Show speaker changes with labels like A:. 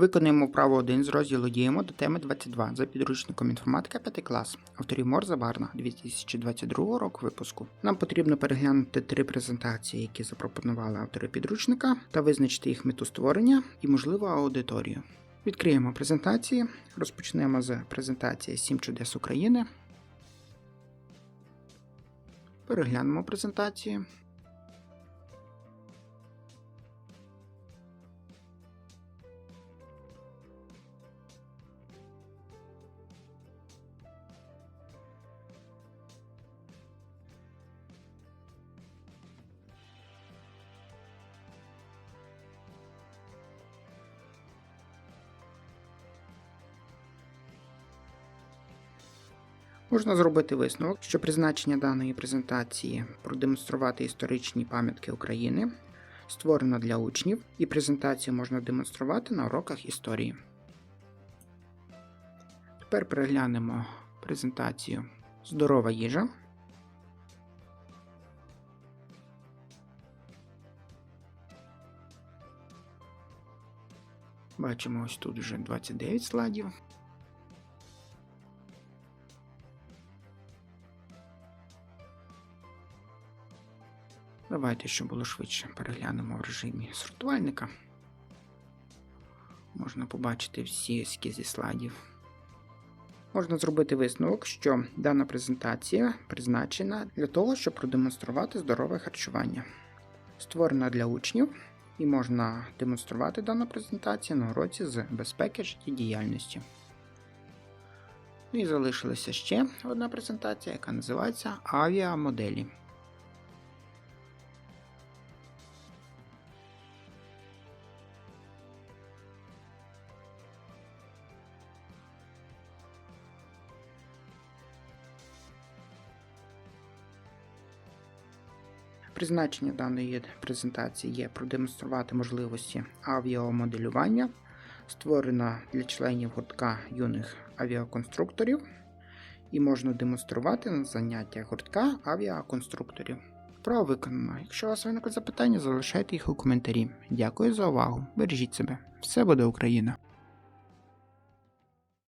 A: Виконуємо вправу 1 з розділу Діємо до теми 22 за підручником інформатика 5 клас. Авторів Морза Барна 2022 року випуску. Нам потрібно переглянути три презентації, які запропонували автори підручника, та визначити їх мету створення і можливо аудиторію. Відкриємо презентації. Розпочнемо з презентації 7 чудес України. Переглянемо презентацію. Можна зробити висновок, що призначення даної презентації продемонструвати історичні пам'ятки України створено для учнів, і презентацію можна демонструвати на уроках історії. Тепер переглянемо презентацію Здорова їжа. Бачимо ось тут вже 29 слайдів. Давайте, щоб було швидше, переглянемо в режимі сортувальника. Можна побачити всі ескізи слайдів. Можна зробити висновок, що дана презентація призначена для того, щоб продемонструвати здорове харчування. Створена для учнів і можна демонструвати дану презентацію на уроці з безпеки життєдіяльності. Ну і залишилася ще одна презентація, яка називається Авіамоделі. Призначення даної презентації є продемонструвати можливості авіамоделювання, створена для членів гуртка юних авіаконструкторів, і можна демонструвати на заняттях гуртка авіаконструкторів. Право виконано. Якщо у вас виникли запитання, залишайте їх у коментарі. Дякую за увагу. Бережіть себе. Все буде Україна!